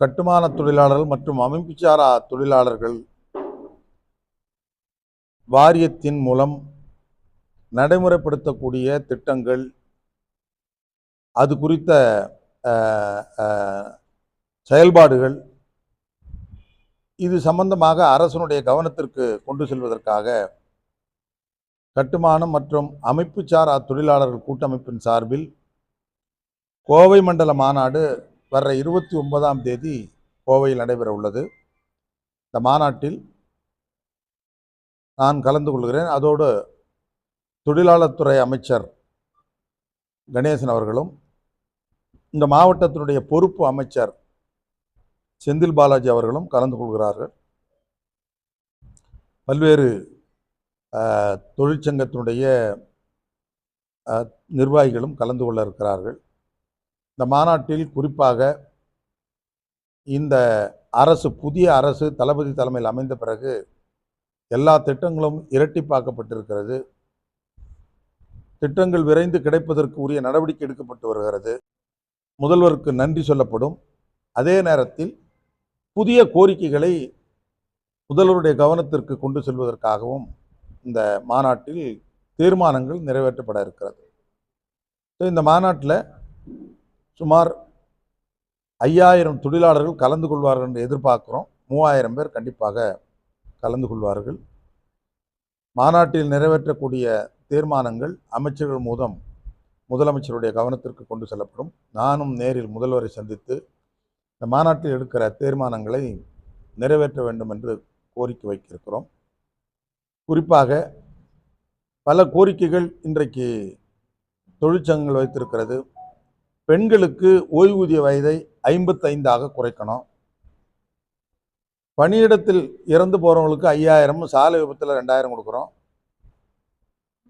கட்டுமான தொழிலாளர்கள் மற்றும் அமைப்புச்சாரா தொழிலாளர்கள் வாரியத்தின் மூலம் நடைமுறைப்படுத்தக்கூடிய திட்டங்கள் அது குறித்த செயல்பாடுகள் இது சம்பந்தமாக அரசனுடைய கவனத்திற்கு கொண்டு செல்வதற்காக கட்டுமானம் மற்றும் அமைப்புச்சாரா தொழிலாளர்கள் கூட்டமைப்பின் சார்பில் கோவை மண்டல மாநாடு வர்ற இருபத்தி ஒன்பதாம் தேதி கோவையில் நடைபெற உள்ளது. இந்த மாநாட்டில் நான் கலந்து கொள்கிறேன். அதோடு தொழிலாளர்துறை அமைச்சர் கணேசன் அவர்களும் இந்த மாவட்டத்தினுடைய பொறுப்பு அமைச்சர் செந்தில் பாலாஜி அவர்களும் கலந்து கொள்கிறார்கள். பல்வேறு தொழிற்சங்கத்தினுடைய நிர்வாகிகளும் கலந்து கொள்ள இருக்கிறார்கள். இந்த மாநாட்டில் குறிப்பாக இந்த அரசு புதிய அரசு தளபதி தலைமையில் அமைந்த பிறகு எல்லா திட்டங்களும் இரட்டிப்பாக்கப்பட்டிருக்கிறது. திட்டங்கள் விரைந்து கிடைப்பதற்கு உரிய நடவடிக்கை எடுக்கப்பட்டு வருகிறது. முதல்வருக்கு நன்றி சொல்லப்படும். அதே நேரத்தில் புதிய கோரிக்கைகளை முதல்வருடைய கவனத்திற்கு கொண்டு செல்வதற்காகவும் இந்த மாநாட்டில் தீர்மானங்கள் நிறைவேற்றப்பட இருக்கிறது. ஸோ இந்த மாநாட்டில் சுமார் ஐயாயிரம் தொழிலாளர்கள் கலந்து கொள்வார்கள் என்று எதிர்பார்க்குறோம். மூவாயிரம் பேர் கண்டிப்பாக கலந்து கொள்வார்கள். மாநாட்டில் நிறைவேற்றக்கூடிய தீர்மானங்கள் அமைச்சர்கள் மூலம் முதலமைச்சருடைய கவனத்திற்கு கொண்டு செல்லப்படும். நானும் நேரில் முதல்வரை சந்தித்து இந்த மாநாட்டில் எடுக்கிற தீர்மானங்களை நிறைவேற்ற வேண்டும் என்று கோரிக்கை வைத்திருக்கிறோம். குறிப்பாக பல கோரிக்கைகள் இன்றைக்கு தொழிற்சங்கங்கள் வைத்திருக்கிறது. பெண்களுக்கு ஓய்வூதிய வயதை ஐம்பத்தைந்தாக குறைக்கணும். பணியிடத்தில் இறந்து போகிறவங்களுக்கு ஐயாயிரம் சாலை விபத்தில் ரெண்டாயிரம் கொடுக்குறோம்.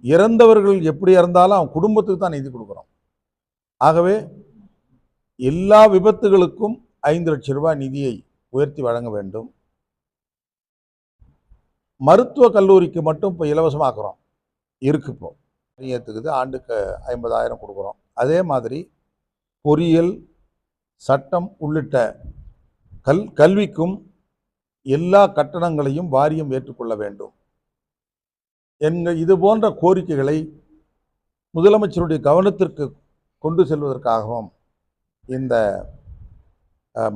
இறந்தவர்கள் எப்படி இறந்தாலும் அவன் குடும்பத்துக்கு தான் நிதி கொடுக்குறோம். ஆகவே எல்லா விபத்துகளுக்கும் ஐந்து லட்சம் ரூபாய் நிதியை உயர்த்தி வழங்க வேண்டும். மருத்துவ கல்லூரிக்கு மட்டும் இப்போ இலவசமாக்குறோம். இருக்கு இப்போ. ஏற்றுக்குது ஆண்டுக்கு ஐம்பதாயிரம் கொடுக்குறோம். அதே மாதிரி பொறியியல் சட்டம் உள்ளிட்ட கல் கல்விக்கும் எல்லா கட்டணங்களையும் வாரியம் ஏற்றுக்கொள்ள வேண்டும். என்க இது போன்ற கோரிக்கைகளை முதலமைச்சருடைய கவனத்திற்கு கொண்டு செல்வதற்காகவும் இந்த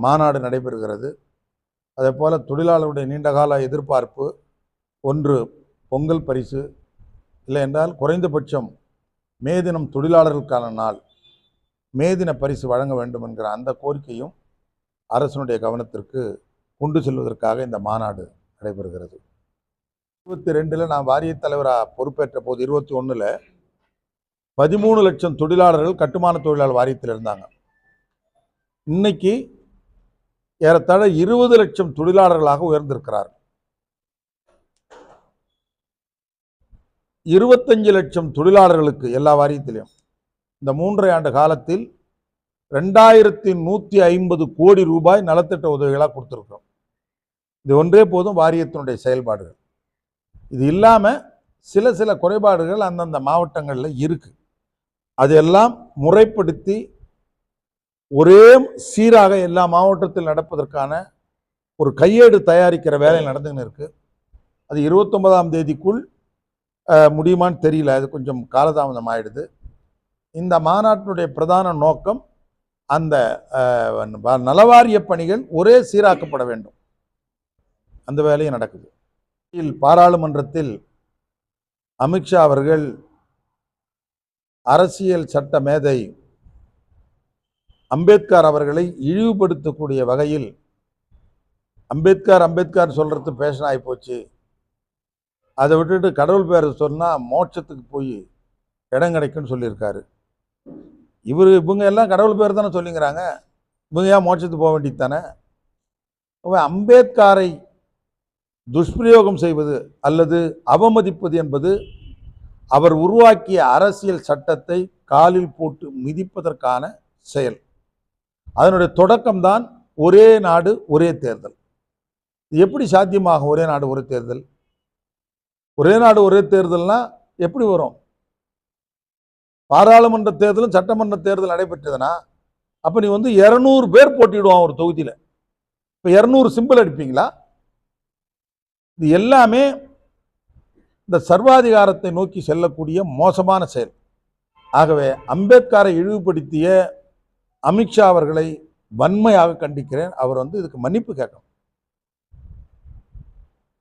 மாநாடு நடைபெறுகிறது. அதே போல் தொழிலாளருடைய நீண்டகால எதிர்பார்ப்பு ஒன்று பொங்கல் பரிசு இல்லை என்றால் குறைந்தபட்சம் மே தினம் தொழிலாளர்களுக்கான நாள். மே தின பரிசு வழங்க வேண்டும் என்கிற அந்த கோரிக்கையும் அரசனுடைய கவனத்திற்கு கொண்டு செல்வதற்காக இந்த மாநாடு நடைபெறுகிறது. இருபத்தி ரெண்டில் நான் வாரியத் தலைவராக பொறுப்பேற்ற போது இருபத்தி ஒன்றில் பதிமூணு லட்சம் தொழிலாளர்கள் கட்டுமான தொழிலாளர் வாரியத்தில் இருந்தாங்க. இன்னைக்கு ஏறத்தாழ இருபது லட்சம் தொழிலாளர்களாக உயர்ந்திருக்கிறார் இருபத்தஞ்சு லட்சம் தொழிலாளர்களுக்கு எல்லா வாரியத்திலையும் இந்த மூன்றரை ஆண்டு காலத்தில் ரெண்டாயிரத்தி நூற்றி ஐம்பது கோடி ரூபாய் நலத்திட்ட உதவிகளாக கொடுத்துருக்குறோம். இது ஒன்றே போதும் வாரியத்தினுடைய செயல்பாடுகள். இது இல்லாமல் சில சில குறைபாடுகள் அந்தந்த மாவட்டங்களில் இருக்குது அதையெல்லாம் முறைப்படுத்தி ஒரே சீராக எல்லா மாவட்டத்தில் நடப்பதற்கான ஒரு கையேடு தயாரிக்கிற வேலை நடந்துன்னு இருக்குது அது இருபத்தொன்பதாம் தேதிக்குள் முடியுமான்னு தெரியல. அது கொஞ்சம் காலதாமதம் ஆயிடுது இந்த மாநாட்டினுடைய பிரதான நோக்கம் அந்த வ- நலவாரிய பணிகள் ஒரே சீராக்கப்பட வேண்டும். அந்த வேலையும் நடக்குது. பாராளுமன்றத்தில் அமித்ஷா அவர்கள் அரசியல் சட்ட மேதை அம்பேத்கர் அவர்களை இழிவுபடுத்தக்கூடிய வகையில் அம்பேத்கர் அம்பேத்கர் சொல்கிறது பேஷன் ஆகிப்போச்சு போச்சு. அதை விட்டுட்டு கடவுள் பேர் சொன்னால் மோட்சத்துக்கு போய் இடம் கிடைக்கும்னு சொல்லியிருக்காரு. இவர் இவங்க எல்லாம் கடவுள் பேர் தானே சொல்லிங்கிறாங்க. இவங்க ஏன் மோட்சத்துக்கு போக வேண்டியது தானே? அம்பேத்காரை துஷ்பிரயோகம் செய்வது அல்லது அவமதிப்பது என்பது அவர் உருவாக்கிய அரசியல் சட்டத்தை காலில் போட்டு மிதிப்பதற்கான செயல். அதனுடைய தொடக்கம்தான் ஒரே நாடு ஒரே தேர்தல். இது எப்படி சாத்தியமாகும் ஒரே நாடு ஒரே தேர்தல்? ஒரே நாடு ஒரே தேர்தல்னால் எப்படி வரும்? பாராளுமன்ற தேர்தலும் சட்டமன்ற தேர்தல் நடைபெற்றதுன்னா அப்போ நீ வந்து இரநூறு பேர் போட்டிடுவான் ஒரு தொகுதியில். இப்போ இரநூறு சிம்பிள் அடிப்பீங்களா? இது எல்லாமே இந்த சர்வாதிகாரத்தை நோக்கி செல்லக்கூடிய மோசமான செயல். ஆகவே அம்பேத்கரை இழிவுபடுத்திய அமித்ஷா அவர்களை வன்மையாக கண்டிக்கிறேன். அவர் வந்து இதுக்கு மன்னிப்பு கேட்கணும்.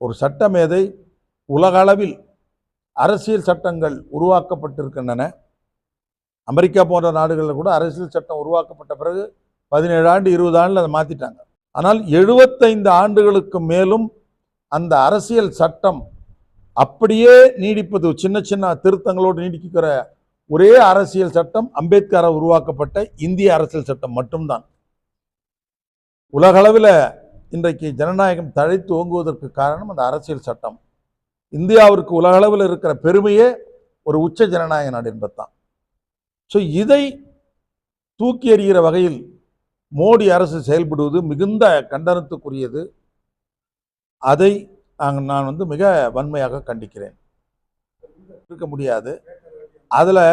ஒரு சட்டமேதை உலகளவில் அரசியல் சட்டங்கள் உருவாக்கப்பட்டிருக்கின்றன. அமெரிக்கா போன்ற நாடுகளில் கூட அரசியல் சட்டம் உருவாக்கப்பட்ட பிறகு பதினேழு ஆண்டு இருபது ஆண்டில் அதை மாற்றிட்டாங்க ஆனால் எழுபத்தைந்து ஆண்டுகளுக்கு மேலும் அந்த அரசியல் சட்டம் அப்படியே நீடிப்பது சின்ன சின்ன திருத்தங்களோடு நீடிக்கிற ஒரே அரசியல் சட்டம் அம்பேத்கரால் உருவாக்கப்பட்ட இந்திய அரசியல் சட்டம் மட்டும்தான். உலகளவில் இன்றைக்கு ஜனநாயகம் தழைத்து ஓங்குவதற்கு காரணம் அந்த அரசியல் சட்டம். இந்தியாவிற்கு உலகளவில் இருக்கிற பெருமையே ஒரு உச்ச ஜனநாயக நாடு என்பதுதான். ஸோ இதை தூக்கி எறிகிற வகையில் மோடி அரசு செயல்படுவது மிகுந்த கண்டனத்துக்குரியது. அதை நான் வந்து மிக வன்மையாக கண்டிக்கிறேன். இருக்க முடியாது. அதில்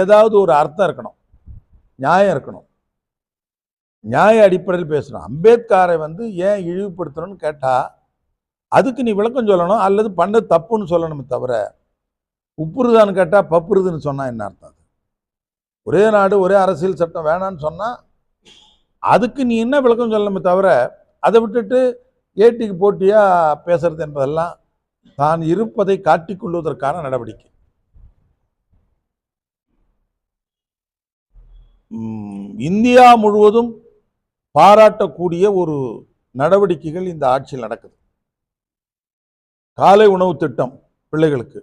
ஏதாவது ஒரு அர்த்தம் இருக்கணும். நியாயம் இருக்கணும். நியாய அடிப்படையில் பேசணும். அம்பேத்கரை வந்து ஏன் இழிவுபடுத்தணும்னு கேட்டால் அதுக்கு நீ விளக்கம் சொல்லணும் அல்லது பண்ண தப்புன்னு சொல்லணுமே தவிர உப்புருதான்னு கேட்டால் பப்புருதுன்னு சொன்னால் என்ன அர்த்தம் அது? ஒரே நாடு ஒரே அரசியல் சட்டம் வேணான்னு சொன்னால் அதுக்கு நீ என்ன விளக்கம் சொல்லணுமே தவிர அதை விட்டுட்டு ஏட்டிக்கு போட்டியாக பேசுறது என்பதெல்லாம் தான் இருப்பதை காட்டிக்கொள்வதற்கான நடவடிக்கை. இந்தியா முழுவதும் பாராட்டக்கூடிய ஒரு நடவடிக்கைகள் இந்த ஆட்சியில் நடக்குது. காலை உணவு திட்டம் பிள்ளைகளுக்கு.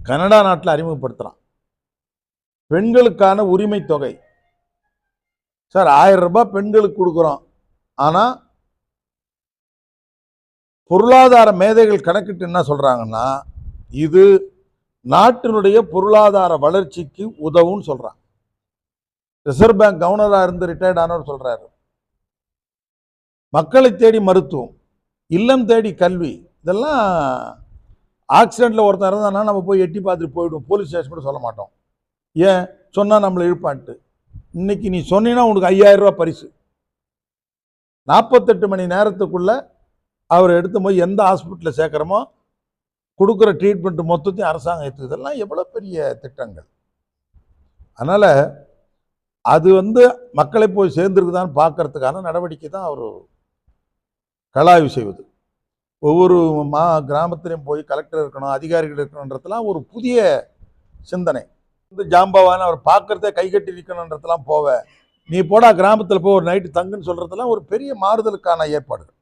கனடா நாட்டில் அறிமுகப்படுத்துகிறான் பெண்களுக்கான உரிமை தொகை. சார் ஆயிரம் ரூபாய் பெண்களுக்கு கொடுக்குறோம். ஆனால் பொருளாதார மேதைகள் கணக்கிட்டு என்ன சொல்றாங்கன்னா இது நாட்டினுடைய பொருளாதார வளர்ச்சிக்கு உதவும்னு சொல்றாங்க. ரிசர்வ் பேங்க் கவர்னராக இருந்து ரிட்டையர்ட் ஆனவர் சொல்றாரு. மக்களை தேடி மருத்துவம் இல்லம் தேடி கல்வி இதெல்லாம் ஆக்சிடென்ட்ல ஒருத்தன் இருந்தானா நம்ம போய் எட்டி பார்த்துட்டு போயிடுவோம். போலீஸ் ஸ்டேஷன் கூட சொல்ல மாட்டோம். ஏன்? சொன்னால் நம்மளை இழுப்பான்ட்டு. இன்னைக்கு நீ சொன்னீங்கன்னா உனக்கு ஐயாயிரம் பரிசு. நாற்பத்தெட்டு மணி நேரத்துக்குள்ளே அவரை எடுத்து போய் எந்த ஹாஸ்பிட்டலில் சேர்க்குறோமோ கொடுக்குற ட்ரீட்மெண்ட் மொத்தத்தையும் அரசாங்கம் எடுத்து இதெல்லாம் எவ்வளோ பெரிய திட்டங்கள். அதனால் அது வந்து மக்களை போய் சேர்ந்துருக்குதான்னு பார்க்கறதுக்கான நடவடிக்கை தான் அவர் கலாய்வு செய்வது. ஒவ்வொரு மா கிராமத்திலையும் போய் கலெக்டர் இருக்கணும் அதிகாரிகள் இருக்கணுன்றதெல்லாம் ஒரு புதிய சிந்தனை. வந்து ஜாம்பவான அவர் பார்க்குறதே கை கட்டி நிற்கணுன்றதெல்லாம் போவ நீ போடா கிராமத்தில் போய் ஒரு நைட்டு தங்குன்னு சொல்கிறதெல்லாம் ஒரு பெரிய மாறுதலுக்கான ஏற்பாடுகள்.